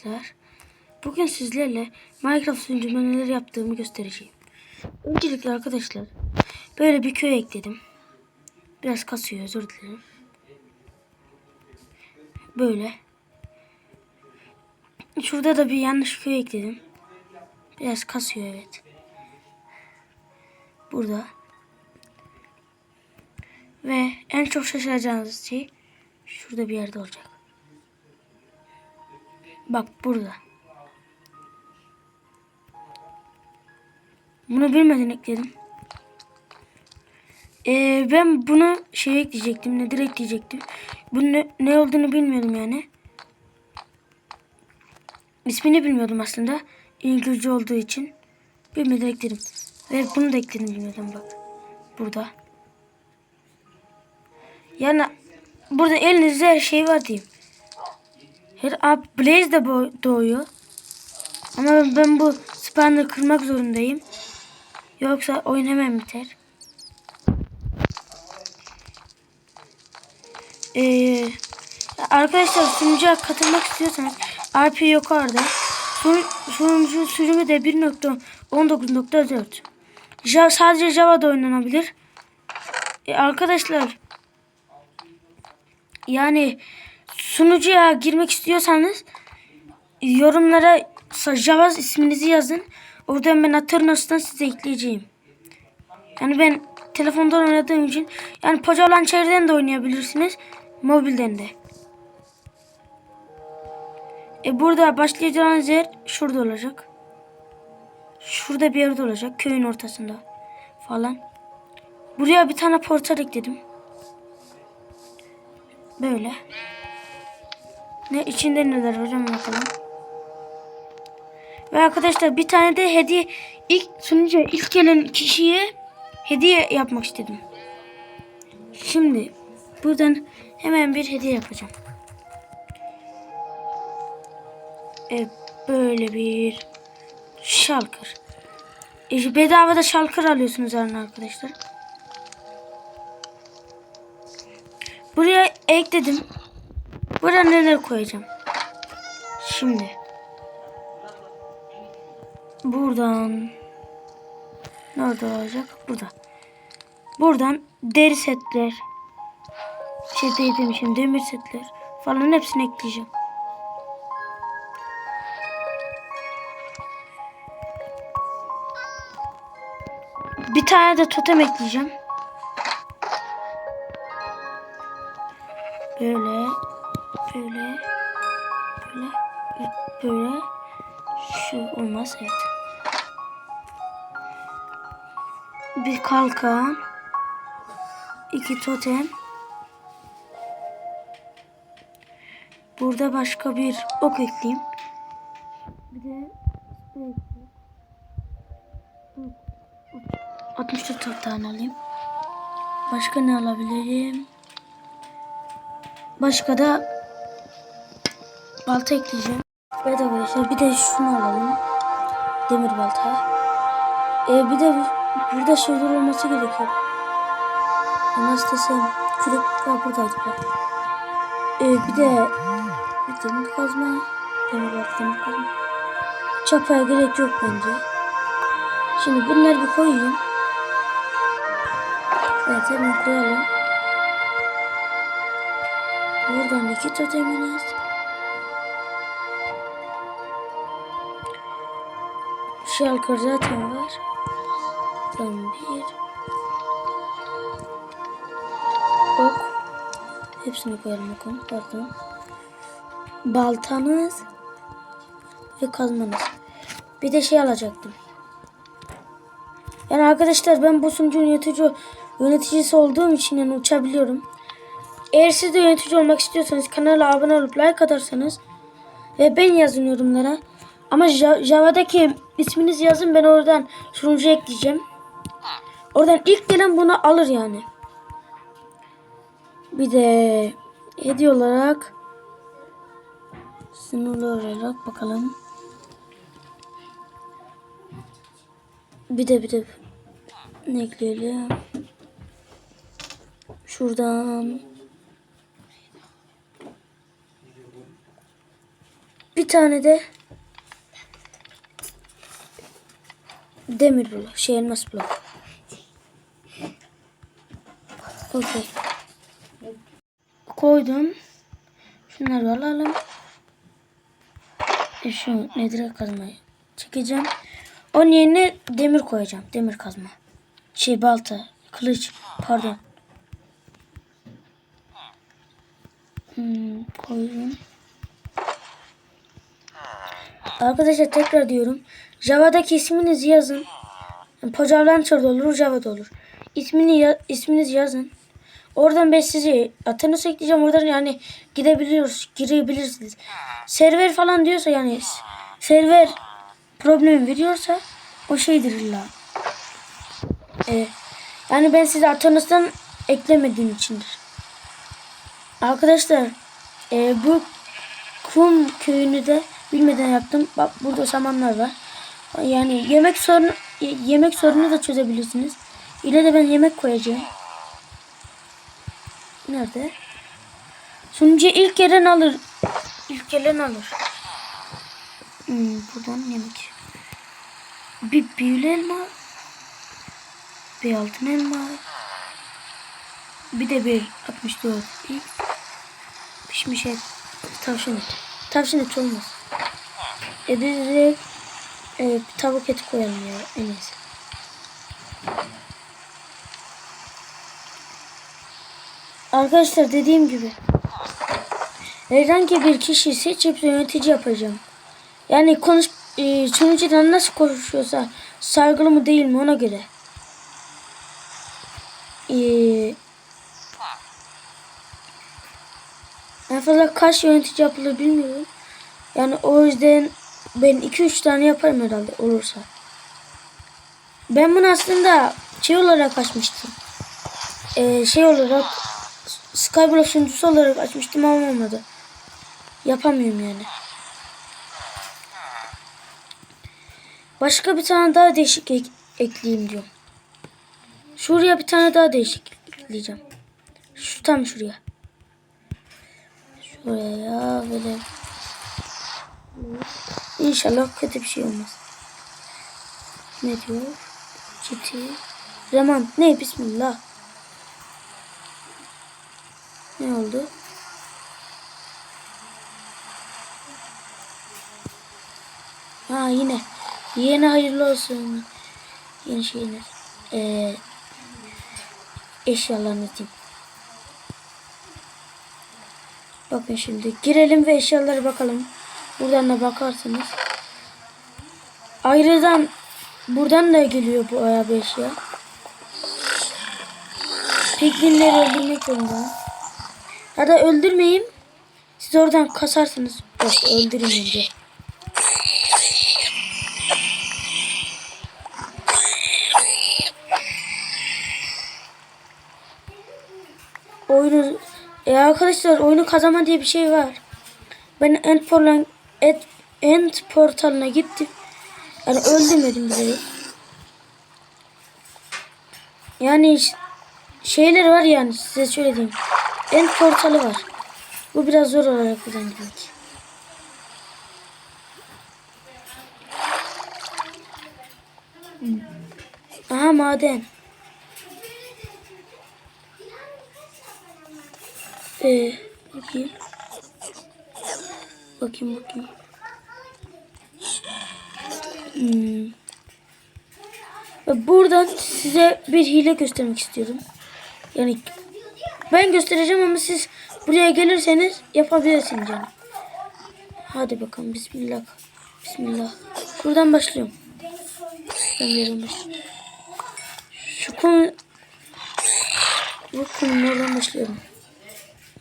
arkadaşlar. Bugün sizlerle Minecraft sunucumda neler yaptığımı göstereceğim. Öncelikle arkadaşlar böyle bir köy ekledim. Biraz kasıyor özür dilerim. Böyle. Şurada da bir yanlış köy ekledim. Biraz kasıyor evet. Burada. Ve en çok şaşıracağınız şey şurada bir yerde olacak. Bak burada. Bunu bilmeden ekledim. Ee, ben bunu şey ekleyecektim. Nedir ekleyecektim. Bunun ne, ne olduğunu bilmiyordum yani. İsmini bilmiyordum aslında. İngilizce olduğu için. Bilmeden ekledim. Ve bunu da ekledim bilmiyordum bak. Burada. Yani burada elinizde her şey var diyeyim. Her abi Blaze de doğuyor. Ama ben, bu spawn'ı kırmak zorundayım. Yoksa oyun hemen biter. Ee, arkadaşlar sunucuya katılmak istiyorsanız RP yukarıda. Sun, sunucu sürümü de 1.19.4. Ja, sadece Java'da oynanabilir. Ee, arkadaşlar yani sunucuya girmek istiyorsanız yorumlara Java isminizi yazın. Oradan ben Aternos'tan size ekleyeceğim. Yani ben telefondan oynadığım için yani Poca Launcher'den de oynayabilirsiniz. Mobilden de. E burada başlayacağınız yer şurada olacak. Şurada bir yerde olacak. Köyün ortasında falan. Buraya bir tane portal ekledim. Böyle. Ne içinde neler var hemen bakalım. Ve arkadaşlar bir tane de hediye ilk sunucuya ilk gelen kişiye hediye yapmak istedim. Şimdi buradan hemen bir hediye yapacağım. Evet, böyle bir şalkır. E, bedavada şalkır alıyorsunuz yani arkadaşlar. Buraya ekledim. Buraya neler koyacağım? Şimdi. Buradan. Nerede olacak? Burada. Buradan deri setler. Şey değil demişim. Demir setler. Falan hepsini ekleyeceğim. Bir tane de totem ekleyeceğim. Böyle, böyle, böyle, böyle. Şu olmaz evet. Bir kalkan, iki totem. Burada başka bir ok ekleyeyim. Bir de 64 tane alayım. Başka ne alabilirim? Başka da balta ekleyeceğim. Evet arkadaşlar bir de şunu alalım. Demir balta. Ee, bir de bu- burada şeyler olması gerekiyor. Ya Nasıl desem kürek ha, buradaydı. Ee, bir de bir demir kazma. Demir balta demir kazma. Çapaya gerek yok bence. Şimdi bunları bir koyayım. Evet hemen koyalım. Buradan iki toteminiz. Şalkır zaten var. Buradan bir. Ok. Hepsini koyalım bakalım. Pardon. Baltanız. Ve kazmanız. Bir de şey alacaktım. Yani arkadaşlar ben bu sunucunun yönetici, yöneticisi olduğum için yani uçabiliyorum. Eğer siz de yönetici olmak istiyorsanız kanala abone olup like atarsanız ve ben yazın yorumlara. Ama Ja- Java'daki isminizi yazın ben oradan sunucu ekleyeceğim. Oradan ilk gelen bunu alır yani. Bir de hediye olarak sınırlı olarak bakalım. Bir de bir de ne ekleyelim? Şuradan tane de demir blok, şey elmas blok. Okey. Koydum. Şunları alalım. E şu nedir kazmayı çekeceğim. Onun yerine demir koyacağım. Demir kazma. Şey balta, kılıç, pardon. Hmm, koydum. Arkadaşlar tekrar diyorum. Java'daki isminizi yazın. Pocar Launcher'da olur, Java'da olur. İsmini ya, isminizi yazın. Oradan ben sizi atını ekleyeceğim. Oradan yani gidebiliyoruz, girebilirsiniz. Server falan diyorsa yani server problem veriyorsa o şeydir illa. Ee, yani ben sizi atınızdan eklemediğim içindir. Arkadaşlar e, bu kum köyünü de bilmeden yaptım. Bak burada samanlar var. Yani yemek sorunu yemek sorunu da çözebilirsiniz. İle de ben yemek koyacağım. Nerede? Sunucu ilk gelen alır. İlk gelen alır. Hmm, buradan yemek. Bir büyülü elma. Bir altın elma. Bir de bir 64. İlk pişmiş et. Tavşan eti. Tavşan eti olmaz. E biz tavuk eti koyalım ya en iyisi. Arkadaşlar dediğim gibi herhangi bir kişi seçip yönetici yapacağım. Yani konuş e, sunucudan nasıl konuşuyorsa saygılı mı değil mi ona göre. Eee En fazla kaç yönetici yapılır bilmiyorum. Yani o yüzden ben 2-3 tane yaparım herhalde olursa. Ben bunu aslında şey olarak açmıştım. Ee, şey olarak Skyblock sunucusu olarak açmıştım ama olmadı. Yapamıyorum yani. Başka bir tane daha değişik ek- ekleyeyim diyorum. Şuraya bir tane daha değişik ekleyeceğim. Şu tam şuraya. Şuraya böyle. İnşallah kötü bir şey olmaz. Ne diyor? Çiti. Zaman. Ne? Bismillah. Ne oldu? Ha yine. Yine hayırlı olsun. Yeni şeyler. Ee, eşyalarını diyeyim. Bakın şimdi girelim ve eşyalara bakalım. Buradan da bakarsınız. Ayrıdan buradan da geliyor bu araba eşya. Piglinleri öldürmek zorunda. Ya da öldürmeyin. Siz oradan kasarsınız. Yok öldürün önce. Oyunu e arkadaşlar oyunu kazanma diye bir şey var. Ben end, portal, end, portalına gittim. Yani öldürmedim bile. Yani şeyler var yani size şöyle diyeyim. End portalı var. Bu biraz zor olarak buradan gitmek. Aha maden. Ee, bakayım. Bakayım bakayım. Hmm. Buradan size bir hile göstermek istiyorum. Yani ben göstereceğim ama siz buraya gelirseniz yapabilirsiniz yani. Hadi bakalım bismillah. Bismillah. Buradan başlıyorum. Ben başlıyorum. Şu konu bu konunun oradan başlıyorum.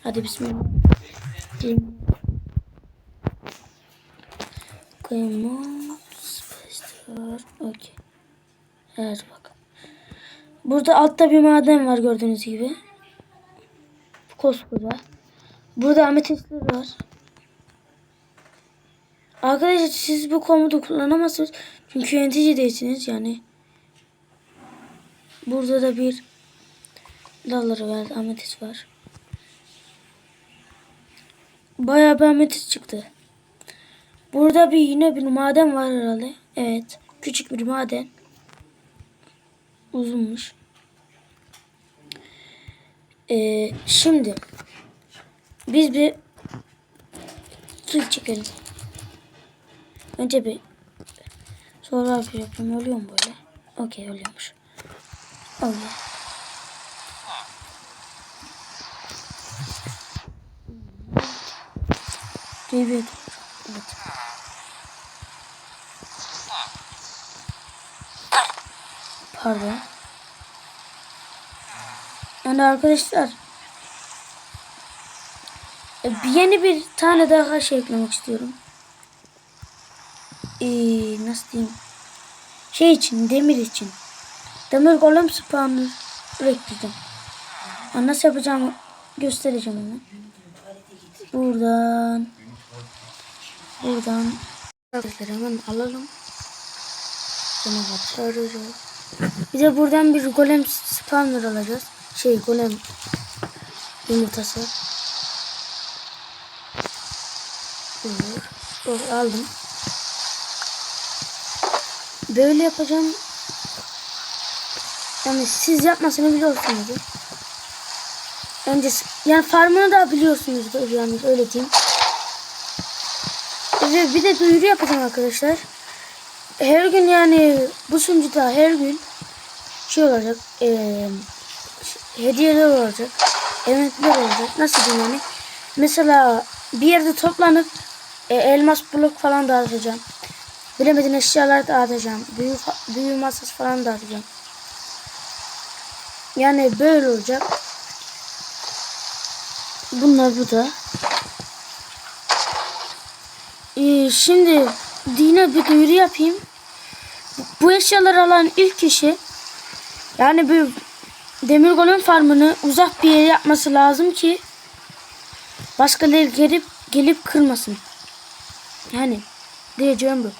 Hadi bismillah. Diyeyim. Koyalım. Space'ler. Okey. Evet bak. Burada altta bir maden var gördüğünüz gibi. Koskoca. Burada ametistler var. Arkadaşlar siz bu komutu kullanamazsınız. Çünkü yönetici değilsiniz yani. Burada da bir dalları var. Ametist var. Bayağı bir ametist çıktı. Burada bir yine bir maden var herhalde. Evet. Küçük bir maden. Uzunmuş. Ee, şimdi biz bir kill çekelim. Önce bir sonra bir yapayım. Oluyor mu böyle? Okey oluyormuş. Oluyor. Evet. Evet. Pardon. Yani arkadaşlar e, yeni bir tane daha şey eklemek istiyorum. Ee, nasıl diyeyim? Şey için, demir için. Demir golem ekleyeceğim. Yani nasıl yapacağımı göstereceğim hemen. Buradan buradan hemen alalım. Canavar çağırıyoruz. Bir de buradan bir golem spawner alacağız. Şey golem yumurtası. Dur. Dur aldım. Böyle yapacağım. Yani siz yapmasını biliyorsunuz. Önce yani farmını da biliyorsunuzdur yani öyle diyeyim. Ve bir de duyuru yapacağım arkadaşlar. Her gün yani bu sunucuda her gün şey olacak. eee hediyeler olacak. Eventler olacak. Nasıl diyeyim yani? Mesela bir yerde toplanıp e, elmas blok falan dağıtacağım. Bilemediğin eşyalar dağıtacağım. Büyü, büyü masası falan dağıtacağım. Yani böyle olacak. Bunlar bu da. Ee, şimdi dine bir duyuru yapayım. Bu eşyaları alan ilk kişi yani bir demir golem farmını uzak bir yere yapması lazım ki başkaları gelip gelip kırmasın. Yani diyeceğim bu.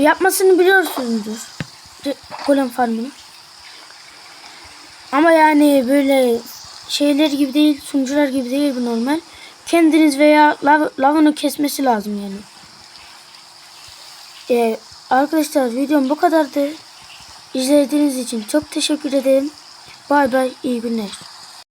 Yapmasını biliyorsunuzdur. Golem farmını. Ama yani böyle şeyler gibi değil, sunucular gibi değil bu normal. Kendiniz veya lav, lavını kesmesi lazım yani. Ee, arkadaşlar videom bu kadardı. İzlediğiniz için çok teşekkür ederim. Bay bay iyi günler.